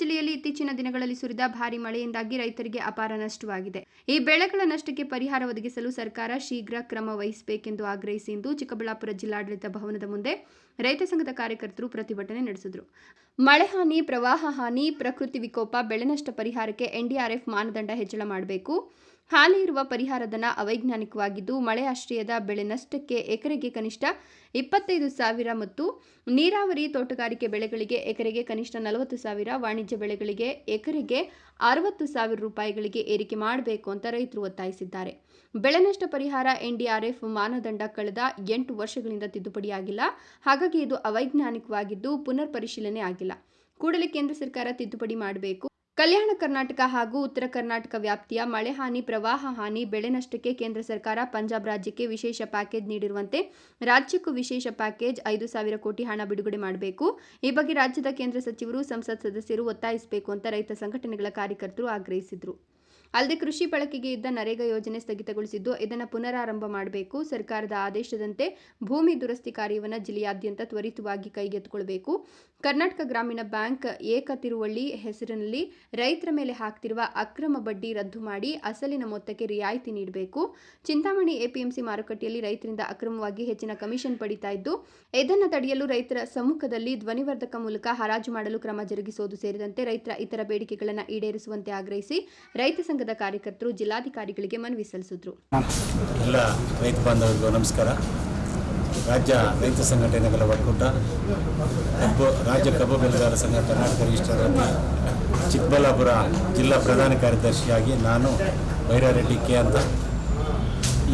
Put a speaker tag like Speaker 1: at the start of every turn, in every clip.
Speaker 1: ಜಿಲ್ಲೆಯಲ್ಲಿ ಇತ್ತೀಚಿನ ದಿನಗಳಲ್ಲಿ ಸುರಿದ ಭಾರಿ ಮಳೆಯಿಂದಾಗಿ ರೈತರಿಗೆ ಅಪಾರ ನಷ್ಟವಾಗಿದೆ. ಈ ಬೆಳೆಗಳ ನಷ್ಟಕ್ಕೆ ಪರಿಹಾರ ಒದಗಿಸಲು ಸರ್ಕಾರ ಶೀಘ್ರ ಕ್ರಮ ವಹಿಸಬೇಕೆಂದು ಆಗ್ರಹಿಸಿ ಇಂದು ಚಿಕ್ಕಬಳ್ಳಾಪುರ ಜಿಲ್ಲಾಡಳಿತ ಭವನದ ಮುಂದೆ ರೈತ ಸಂಘದ ಕಾರ್ಯಕರ್ತರು ಪ್ರತಿಭಟನೆ ನಡೆಸಿದರು. ಮಳೆ ಹಾನಿ, ಪ್ರವಾಹ ಹಾನಿ, ಪ್ರಕೃತಿ ವಿಕೋಪ, ಬೆಳೆ ನಷ್ಟ ಪರಿಹಾರಕ್ಕೆ ಎನ್ಡಿಆರ್ಎಫ್ ಮಾನದಂಡ ಹೆಚ್ಚಳ ಮಾಡಬೇಕು. ಹಾಲಿ ಇರುವ ಪರಿಹಾರಧನ ಅವೈಜ್ಞಾನಿಕವಾಗಿದ್ದು, ಮಳೆ ಆಶ್ರಯದ ಬೆಳೆ ನಷ್ಟಕ್ಕೆ ಎಕರೆಗೆ ಕನಿಷ್ಠ ಇಪ್ಪತ್ತೈದು ಸಾವಿರ ಮತ್ತು ನೀರಾವರಿ ತೋಟಗಾರಿಕೆ ಬೆಳೆಗಳಿಗೆ ಎಕರೆಗೆ ಕನಿಷ್ಠ ನಲವತ್ತು ಸಾವಿರ, ವಾಣಿಜ್ಯ ಬೆಳೆಗಳಿಗೆ ಎಕರೆಗೆ ಅರವತ್ತು ಸಾವಿರ ರೂಪಾಯಿಗಳಿಗೆ ಏರಿಕೆ ಮಾಡಬೇಕು ಅಂತ ರೈತರು ಒತ್ತಾಯಿಸಿದ್ದಾರೆ. ಬೆಳೆ ನಷ್ಟ ಪರಿಹಾರ ಎನ್ಡಿಆರ್ಎಫ್ ಮಾನದಂಡ ಕಳೆದ ಎಂಟು ವರ್ಷಗಳಿಂದ ತಿದ್ದುಪಡಿಯಾಗಿಲ್ಲ. ಹಾಗಾಗಿ ಇದು ಅವೈಜ್ಞಾನಿಕವಾಗಿದ್ದು ಪುನರ್ ಪರಿಶೀಲನೆ ಆಗಿಲ್ಲ. ಕೂಡಲೇ ಕೇಂದ್ರ ಸರ್ಕಾರ ತಿದ್ದುಪಡಿ ಮಾಡಬೇಕು. ಕಲ್ಯಾಣ ಕರ್ನಾಟಕ ಹಾಗೂ ಉತ್ತರ ಕರ್ನಾಟಕ ವ್ಯಾಪ್ತಿಯ ಮಳೆ ಹಾನಿ, ಪ್ರವಾಹ ಹಾನಿ, ಬೆಳೆ ನಷ್ಟಕ್ಕೆ ಕೇಂದ್ರ ಸರ್ಕಾರ ಪಂಜಾಬ್ ರಾಜ್ಯಕ್ಕೆ ವಿಶೇಷ ಪ್ಯಾಕೇಜ್ ನೀಡಿರುವಂತೆ ರಾಜ್ಯಕ್ಕೂ ವಿಶೇಷ ಪ್ಯಾಕೇಜ್ ಐದು ಸಾವಿರ ಕೋಟಿ ಹಣ ಬಿಡುಗಡೆ ಮಾಡಬೇಕು. ಈ ಬಗ್ಗೆ ರಾಜ್ಯದ ಕೇಂದ್ರ ಸಚಿವರು ಸಂಸತ್ ಸದಸ್ಯರು ಒತ್ತಾಯಿಸಬೇಕು ಅಂತ ರೈತ ಸಂಘಟನೆಗಳ ಕಾರ್ಯಕರ್ತರು ಆಗ್ರಹಿಸಿದರು. ಅಲ್ಲದೆ ಕೃಷಿ ಬಳಕೆಗೆ ಇದ್ದ ನರೇಗಾ ಯೋಜನೆ ಸ್ಥಗಿತಗೊಳಿಸಿದ್ದು, ಇದನ್ನು ಪುನರಾರಂಭ ಮಾಡಬೇಕು, ಸರ್ಕಾರದ ಆದೇಶದಂತೆ ಭೂಮಿ ದುರಸ್ತಿ ಕಾರ್ಯವನ್ನು ಜಿಲ್ಲೆಯಾದ್ಯಂತ ತ್ವರಿತವಾಗಿ ಕೈಗೆತ್ತಿಕೊಳ್ಳಬೇಕು ಕರ್ನಾಟಕ ಗ್ರಾಮೀಣ ಬ್ಯಾಂಕ್ ಏಕ ತಿರುವಳ್ಳಿ ಹೆಸರಿನಲ್ಲಿ ರೈತರ ಮೇಲೆ ಹಾಕ್ತಿರುವ ಅಕ್ರಮ ಬಡ್ಡಿ ರದ್ದು ಮಾಡಿ ಅಸಲಿನ ಮೊತ್ತಕ್ಕೆ ರಿಯಾಯಿತಿ ನೀಡಬೇಕು. ಚಿಂತಾಮಣಿ ಎಪಿಎಂಸಿ ಮಾರುಕಟ್ಟೆಯಲ್ಲಿ ರೈತರಿಂದ ಅಕ್ರಮವಾಗಿ ಹೆಚ್ಚಿನ ಕಮಿಷನ್ ಪಡಿತಾ ಇದ್ದು, ಇದನ್ನು ತಡೆಯಲು ರೈತರ ಸಮ್ಮುಖದಲ್ಲಿ ಧ್ವನಿವರ್ಧಕ ಮೂಲಕ ಹರಾಜು ಮಾಡಲು ಕ್ರಮ ಜರುಗಿಸುವುದು ಸೇರಿದಂತೆ ರೈತರ ಇತರ ಬೇಡಿಕೆಗಳನ್ನು ಈಡೇರಿಸುವಂತೆ ಆಗ್ರಹಿಸಿ ರೈತ ಸಂಘದ ಕಾರ್ಯಕರ್ತರು ಜಿಲ್ಲಾಧಿಕಾರಿಗಳಿಗೆ ಮನವಿ ಸಲ್ಲಿಸಿದ್ರು.
Speaker 2: ಎಲ್ಲ ರೈತ ಬಾಂಧವರಿಗೂ ನಮಸ್ಕಾರ. ರಾಜ್ಯ ರೈತ ಸಂಘಟನೆಗಳ ಒಕ್ಕೂಟ, ಕಬ್ಬು, ರಾಜ್ಯ ಕಬ್ಬು ಬೆಳೆಗಾರರ ಸಂಘ ಕರ್ನಾಟಕ ರಿಜಿಸ್ಟರ್ ಚಿಕ್ಕಬಳ್ಳಾಪುರ ಜಿಲ್ಲಾ ಪ್ರಧಾನ ಕಾರ್ಯದರ್ಶಿಯಾಗಿ ನಾನು ಭೈರಾರೆಡ್ಡಿ ಕೆ ಅಂತ.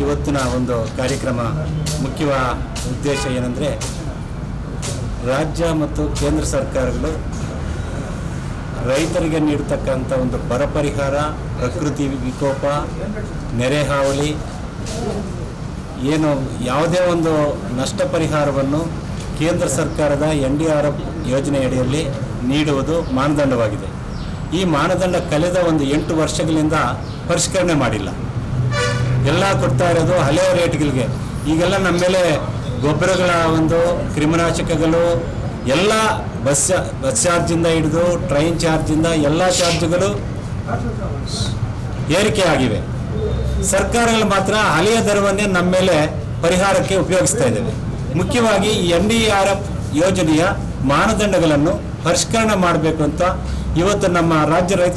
Speaker 2: ಇವತ್ತಿನ ಒಂದು ಕಾರ್ಯಕ್ರಮ ಮುಖ್ಯ ಉದ್ದೇಶ ಏನಂದರೆ, ರಾಜ್ಯ ಮತ್ತು ಕೇಂದ್ರ ಸರ್ಕಾರಗಳು ರೈತರಿಗೆ ನೀಡ್ತಕ್ಕಂಥ ಒಂದು ಬರ ಪರಿಹಾರ ಪ್ರಕೃತಿ ವಿಕೋಪ, ನೆರೆ ಹಾವಳಿ, ಏನು ಯಾವುದೇ ಒಂದು ನಷ್ಟ ಪರಿಹಾರವನ್ನು ಕೇಂದ್ರ ಸರ್ಕಾರದ ಎನ್ ಡಿ ಆರ್ ಎಫ್ ಯೋಜನೆಯಡಿಯಲ್ಲಿ ನೀಡುವುದು ಮಾನದಂಡವಾಗಿದೆ. ಈ ಮಾನದಂಡ ಕಳೆದ ಒಂದು ಎಂಟು ವರ್ಷಗಳಿಂದ ಪರಿಷ್ಕರಣೆ ಮಾಡಿಲ್ಲ. ಎಲ್ಲ ಕೊಡ್ತಾ ಇರೋದು ಹಳೆಯ ರೇಟ್ಗಳಿಗೆ. ಈಗೆಲ್ಲ ನಮ್ಮ ಮೇಲೆ ಗೊಬ್ಬರಗಳ ಒಂದು ಕ್ರಿಮಿನಾಶಕಗಳು ಎಲ್ಲ ಬಸ್ ಬಸ್ ಚಾರ್ಜಿಂದ ಹಿಡಿದು ಟ್ರೈನ್ ಚಾರ್ಜಿಂದ ಎಲ್ಲ ಚಾರ್ಜ್ಗಳು ಏರಿಕೆ ಆಗಿವೆ. ಸರ್ಕಾರಗಳು ಮಾತ್ರ ಹಳೆಯ ದರವನ್ನೇ ನಮ್ಮ ಮೇಲೆ ಪರಿಹಾರಕ್ಕೆ ಉಪಯೋಗಿಸ್ತಾ ಇದ್ದೇವೆ. ಮುಖ್ಯವಾಗಿ ಎನ್ ಡಿ ಆರ್ ಎಫ್ ಯೋಜನೆಯ ಮಾನದಂಡಗಳನ್ನು ಪರಿಷ್ಕರಣೆ ಮಾಡಬೇಕು ಅಂತ ಇವತ್ತು ನಮ್ಮ ರಾಜ್ಯ ರೈತ